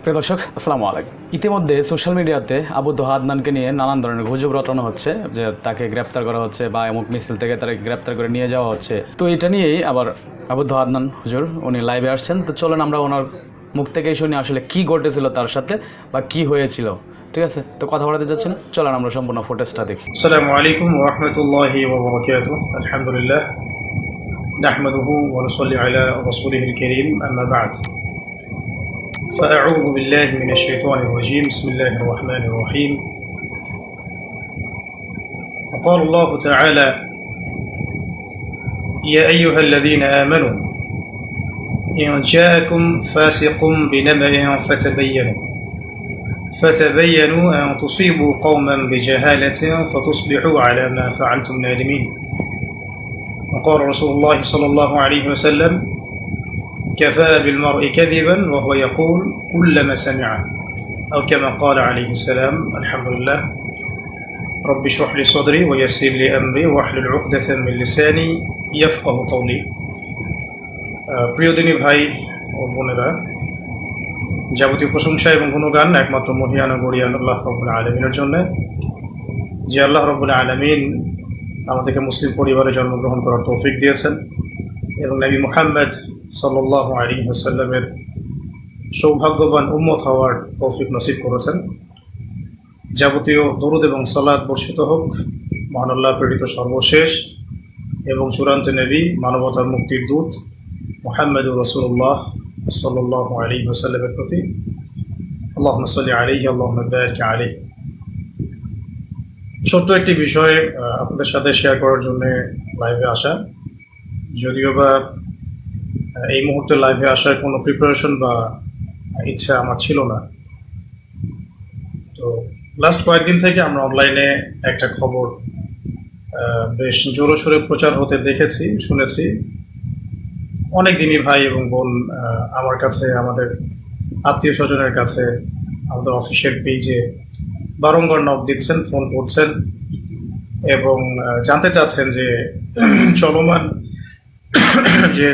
প্রিয় দর্শক আসসালামু আলাইকুম ইতিমধ্যে সোশ্যাল মিডিয়াতে আবু দোহা আদনানকে নিয়ে নানান ধরনের গুজব রটানো হচ্ছে যে তাকে গ্রেপ্তার করা হচ্ছে বা অমুক মিছিল থেকে তাকে গ্রেপ্তার করে নিয়ে যাওয়া হচ্ছে তো এটা নিয়েই আবার আবু দোহা আদনান হুজুর উনি লাইভে আসছেন তো চলেন আমরা ওনার মুখ থেকেই শুনি আসলে কি ঘটেছিল তার সাথে বা কি হয়েছিল ঠিক আছে তো কথা বলাতে যাচ্ছি না চলেন আমরা সম্পূর্ণ ফুটেজটা দেখি السلام عليكم ورحمة الله وبركاته الحمد لله نحمده ونصلي على رسوله الكريم أما بعد فأعوذ بالله من الشيطان الرجيم. بسم الله الرحمن الرحيم. وقال الله تعالى يا أيها الذين آمنوا إن جاءكم فاسق بنبأ فتبينوا. فتبينوا أن تصيبوا قوما بجهالة فتصبحوا على ما فعلتم نادمين. وقال رسول الله صلى الله عليه وسلم كفى بالمرء كذبا وهو يقول كلما سمع أو كما قال عليه السلام الحمد لله رب اشرح لي صدري ويسر لي أمري واحلل عقدة من لساني يفقه قولي আহ, প্রিয় দিনী ভাই ও বোনেরা যাবতীয় প্রশংসা এবং গুণগান একমাত্র মহিয়ান ও গরিয়ান আল্লাহ রবুল আলমিনের জন্য যে আল্লাহ রবুল আলমিন আমাদেরকে মুসলিম পরিবারে জন্মগ্রহণ করার তৌফিক দিয়েছেন এবং নবী মুহাম্মদ সাল্লাহ আলী হাসাল্লামের সৌভাগ্যবান উম্মত হওয়ার তৌফিক নসিব করেছেন। যাবতীয় দরুদ এবং সালাদ বর্ষিত হোক, মহানাল্লাহ প্রেরিত সর্বশেষ এবং চূড়ান্ত নবী, মানবতার মুক্তির দূত মোহাম্মদুর রসুল্লাহ সাল্লাহ আলী ওসাল্লামের প্রতি। আল্লাহ সাল্লি আলী আল্লাহ বারিক আলী ছোট্ট একটি বিষয় আপনাদের সাথে শেয়ার করার জন্য লাইভে আসা। যদিও বা এই মুহূর্তে লাইভে আসার কোনো প্রিপারেশন বা ইচ্ছা আমার ছিল না। তো লাস্ট কয়েকদিন থেকে আমরা অনলাইনে একটা খবর বেশ জোরো সোরে প্রচার হতে দেখেছি, শুনেছি। অনেক দিনই ভাই এবং বোন আমার কাছে, আমাদের আত্মীয় স্বজনের কাছে, আমাদের অফিসের পেজে বারংবার নক দিচ্ছেন ফোন করছেন এবং জানতে চাচ্ছেন যে চলমান যে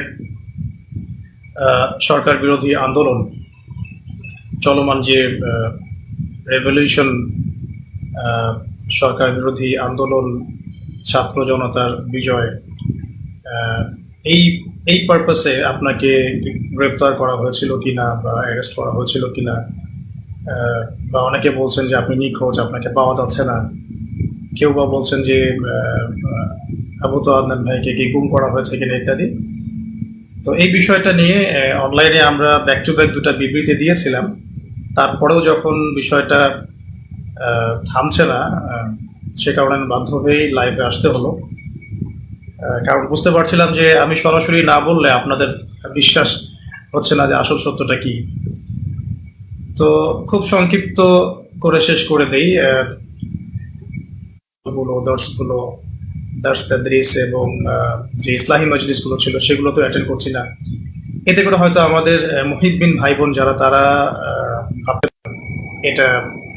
সরকার বিরোধী আন্দোলন, চলমান যে রেভলিউশন সরকার বিরোধী আন্দোলন, ছাত্র জনতার বিজয় এই এই পারপাসে আপনাকে গ্রেফতার করা হয়েছিল কি না বা অ্যারেস্ট করা হয়েছিল কি না বা অনেকে বলছেন যে আপনি নিখোঁজ, আপনাকে পাওয়া যাচ্ছে না কেউ বা বলছেন যে আবু তো আদনান ভাইকে কি গুম করা হয়েছে কিনা ইত্যাদি। তো এই বিষয়টা নিয়ে অনলাইনে আমরা ব্যাক টু ব্যাক দুটা বিবৃতি দিয়েছিলাম। তারপরেও যখন বিষয়টা থামছে না সে কারণে বাধ্য হয়েই লাইভে আসতে হলো। কারণ বুঝতে পারছিলাম যে, আমি সরাসরি না বললে আপনাদের বিশ্বাস হচ্ছে না যে আসল সত্যটা কি। তো খুব সংক্ষিপ্ত করে শেষ করে দেই গুলো দর্শগুলো দার্স তাদরিস এবং যে ইসলাহী মজলিসগুলো ছিল সেগুলো তো অ্যাটেন্ড করছি না। এতে করে হয়তো আমাদের মুহিদ্দিন ভাই বোন যারা, তারা ভাবতে এটা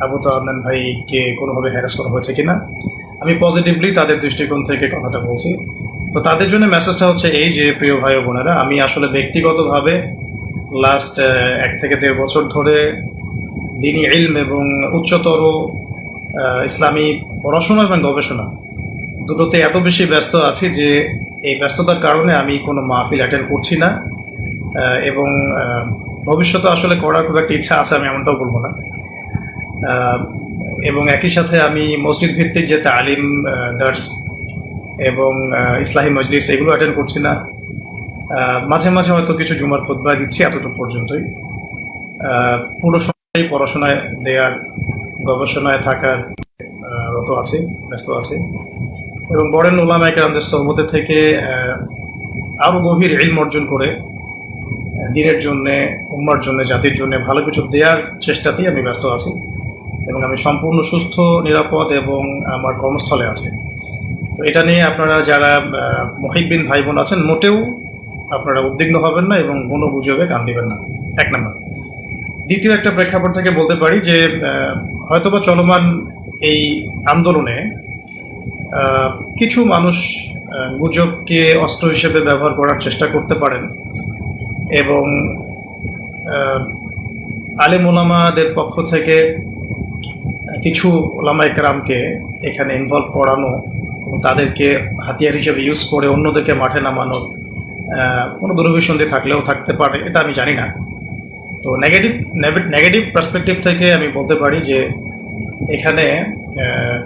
আবু তো আদনান ভাইকে কোনোভাবে হ্যারাস করা হয়েছে কিনা। আমি পজিটিভলি তাদের দৃষ্টিকোণ থেকে কথাটা বলছি। তো তাদের জন্য মেসেজটা হচ্ছে এই যে, প্রিয় ভাই ও বোনেরা, আমি আসলে ব্যক্তিগতভাবে লাস্ট এক থেকে দেড় বছর ধরে দিনী ইলম এবং উচ্চতর ইসলামী পড়াশোনা এবং গবেষণা দুটোতে এত বেশি ব্যস্ত আছি যে এই ব্যস্ততার কারণে আমি কোনো মাহফিল অ্যাটেন্ড করছি না। এবং ভবিষ্যতে আসলে করার খুব একটা ইচ্ছা আছে আমি এমনটাও বলব না। এবং একই সাথে আমি মসজিদ ভিত্তিক যে তালিম দার্স এবং আহ, ইসলাহী মজলিস এগুলো অ্যাটেন্ড করছি না। মাঝে মাঝে হয়তো কিছু জুমার খুতবা দিচ্ছি এতটুকু পর্যন্তই। পুরো সময় পড়াশোনায় দেওয়ার গবেষণায় থাকার রত আছে, ব্যস্ত আছে। এবং বড়েন ওলামা আমাদের সহমতে থেকে আরও গভীর ইলম অর্জন করে, দিনের জন্যে, উম্মার জন্য, জাতির জন্য ভালো কিছু দেওয়ার চেষ্টাতেই আমি ব্যস্ত আছি। এবং আমি সম্পূর্ণ সুস্থ, নিরাপদ এবং আমার কর্মস্থলে আছি। তো এটা নিয়ে আপনারা যারা মহিবিন ভাই বোন আছেন, মোটেও আপনারা উদ্বিগ্ন হবেন না এবং কোনো গুজবে কান দিবেন না। এক নম্বর। দ্বিতীয় একটা প্রেক্ষাপট থেকে বলতে পারি যে হয়তোবা চলমান এই আন্দোলনে কিছু মানুষ গুজবকে অস্ত্র হিসেবে ব্যবহার করার চেষ্টা করতে পারেন এবং আলেম ওলামাদের পক্ষ থেকে কিছু ওলামা একরামকে এখানে ইনভলভ করানো এবং তাদেরকে হাতিয়ার হিসেবে ইউজ করে অন্যদেরকে মাঠে নামানো আহ, কোনো দুরভিসন্ধি থাকলেও থাকতে পারে এটা আমি জানি না। তো নেগেটিভ নেগেটিভ পার্সপেক্টিভ থেকে আমি বলতে পারি যে এখানে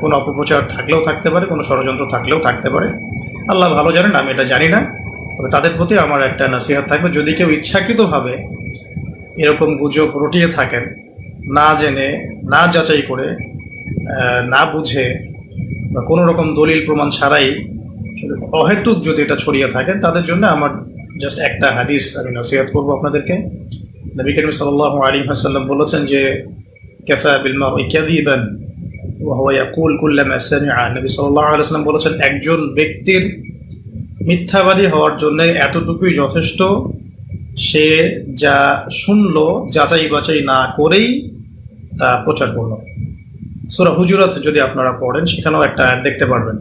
কোনো অপপ্রচার থাকলেও থাকতে পারে, কোনো ষড়যন্ত্র থাকলেও থাকতে পারে। আল্লাহ ভালো জানেন, আমি এটা জানি না। তবে তাদের প্রতি আমার একটা নাসিহাত থাকবে। যদি কেউ ইচ্ছাকৃতভাবে এরকম গুজব রটিয়ে থাকেন, না জেনে, না যাচাই করে না বুঝে, বা কোনো রকম দলিল প্রমাণ ছাড়াই অহেতুক যদি এটা ছড়িয়ে থাকে, তাদের জন্য আমার জাস্ট একটা হাদিস আমি নসিহাত করব আপনাদেরকে। নবী করিম সাল্লাহ আলী হাসাল্লাম বলেছেন যে, কেফা বিলমা কুল্লামা নবী ওয়াসাল্লাম বলেছেন, একজন ব্যক্তির মিথ্যাবাদী হওয়ার জন্য এতটুকুই যথেষ্ট, সে যা শুনল, যাচাই বাছাই না করেই তা প্রচার করল। সুরা হুজুরাত যদি আপনারা পড়েন, সেখানেও একটা দেখতে পারবেন।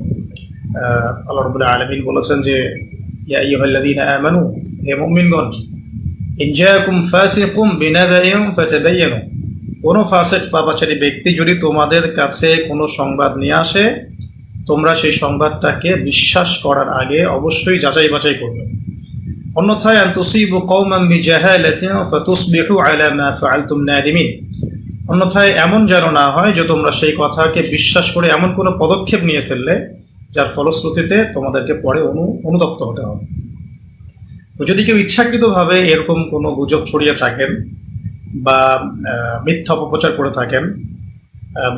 আল্লাহ রবুল্লাহ আলমিন বলেছেন যে, ইয়া আইয়ুহাল্লাযীনা আমানু, হে মুমিনগণ ইন জাআকুম ফাসিকুম বিনাবাইন ফাতাবায়ানু কোনো ফাসিক পাপাচারী ব্যক্তি যদি তোমাদের কাছে কোনো সংবাদ নিয়ে আসে, তোমরা সেই সংবাদটাকে বিশ্বাস করার আগে অবশ্যই যাচাই বাছাই করবে। অন্যথায়, আন তুসিবু কওমান বিজাহালাতিন ফাতুসবিহু আলা মা ফাআলতুম নাদিমিন। অন্যথায়, এমন যেন না হয় যে তোমরা সেই কথাকে বিশ্বাস করে এমন কোনো পদক্ষেপ নিয়ে ফেললে, যার ফলশ্রুতিতে তোমাদেরকে পরে অনু, অনুতপ্ত হতে হবে। তো যদি কেউ ইচ্ছাকৃতভাবে এরকম কোনো গুজব ছড়িয়ে থাকেন বা মিথ্যা অপপ্রচার করে থাকেন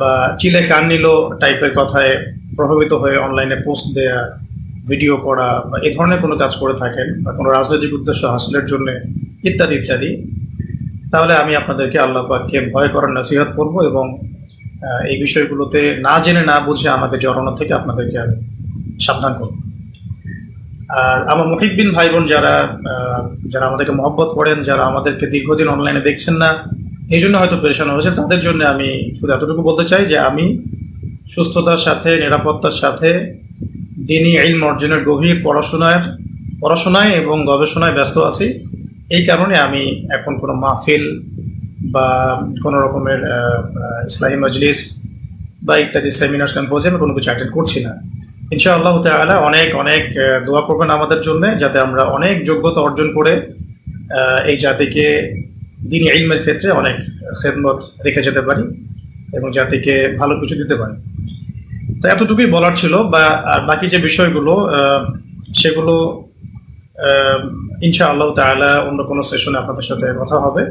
বা চিলে কান নিল টাইপের কথায় প্রভাবিত হয়ে অনলাইনে পোস্ট দেয়া, ভিডিও করা বা এ ধরনের কোনো কাজ করে থাকেন বা কোনো রাজনৈতিক উদ্দেশ্য হাসিলের জন্য ইত্যাদি ইত্যাদি, তাহলে আমি আপনাদেরকে আল্লাহ পাককে ভয় করার নসিহত করব এবং এই বিষয়গুলোতে না জেনে না বুঝে আমাকে জড়ানো থেকে আপনাদেরকে আমি সাবধান করব। আর আমার মহিবিন ভাই বোন যারা যারা আমাদেরকে মহব্বত করেন, যারা আমাদেরকে দীর্ঘদিন অনলাইনে দেখছেন না, এই জন্য হয়তো পেরেশান হয়েছে তাদের জন্য আমি শুধু এতটুকু বলতে চাই যে আমি সুস্থতার সাথে, নিরাপত্তার সাথে, দিনই আইন অর্জনের গভীর পড়াশোনার, পড়াশোনায় এবং গবেষণায় ব্যস্ত আছি। এই কারণে আমি এখন কোনো মাহফিল বা কোনো রকমের ইসলাহী মজলিস বা ইত্যাদি সেমিনার, সিম্পোজিয়ামে কোনো কিছু অ্যাটেন্ড করছি না। ইনশাআল্লাহ তাআলা অনেক অনেক দোয়া করবেন আমাদের জন্য যাতে আমরা অনেক যোগ্যতা অর্জন করে এই জাতিকে দিন ইলমের ক্ষেত্রে অনেক খেদমত রেখে যেতে পারি এবং জাতিকে ভালো কিছু দিতে পারি। তো এতটুকুই বলার ছিল বা আর বাকি যে বিষয়গুলো সেগুলো আহ, ইনশাআল্লাহ তাআলা অন্য কোনো সেশনে আপনাদের সাথে কথা হবে।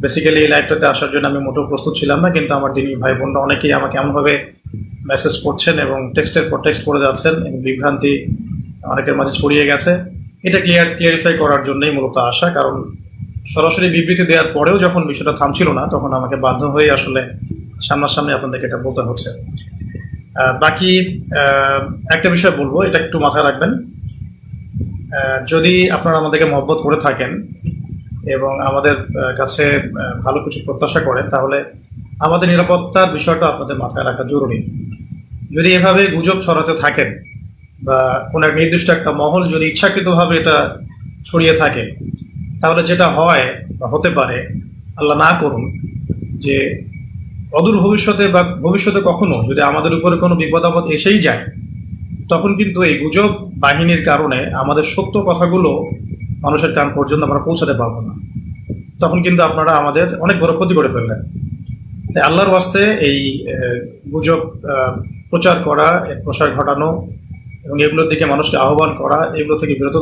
বেসিক্যালি এই লাইফটাতে আসার জন্য আমি মোটেও প্রস্তুত ছিলাম না কিন্তু আমার দিনী ভাই বোনরা অনেকেই আমাকে এমনভাবে মেসেজ করছেন এবং টেক্সটের পর টেক্সট করে যাচ্ছেন এবং বিভ্রান্তি অনেকের মাঝে ছড়িয়ে গেছে। এটা ক্লিয়ার ক্লিয়ারিফাই করার জন্যই মূলত আসা কারণ সরাসরি বিবৃতি দেওয়ার পরেও যখন বিষয়টা থামছিল না, তখন আমাকে বাধ্য হয়ে আসলে সামনাসামনি আপনাদেরকে এটা বলতে হচ্ছে। বাকি একটা বিষয় বলব, এটা একটু মাথায় রাখবেন। যদি আপনারা আমাদেরকে মহব্বত করে থাকেন এবং আমাদের কাছে ভালো কিছু প্রত্যাশা করেন, তাহলে আমাদের নিরাপত্তার বিষয়টা আপনাদের মাথায় রাখা জরুরি। যদি এভাবে গুজব ছড়াতে থাকেন বা কোনো এক নির্দিষ্ট একটা মহল যদি ইচ্ছাকৃতভাবে এটা ছড়িয়ে থাকে, তাহলে যেটা হয় বা হতে পারে, আল্লাহ না করুন যে অদূর ভবিষ্যতে বা ভবিষ্যতে কখনো যদি আমাদের উপরে কোনো বিপদ আপদ এসেই যায়, তখন কিন্তু এই গুজব বাহিনীর কারণে আমাদের সত্য কথাগুলো মানুষের কান পর্যন্ত আমরা পৌঁছাতে পারব না। তখন কিন্তু আপনারা আমাদের অনেক বড় ক্ষতি করে ফেললেন। তাই আল্লাহর বাস্তে এই গুজব প্রচার করা প্রসার ঘটানো এবং এগুলোর দিকে মানুষকে আহ্বান করা, এগুলো থেকে বিরত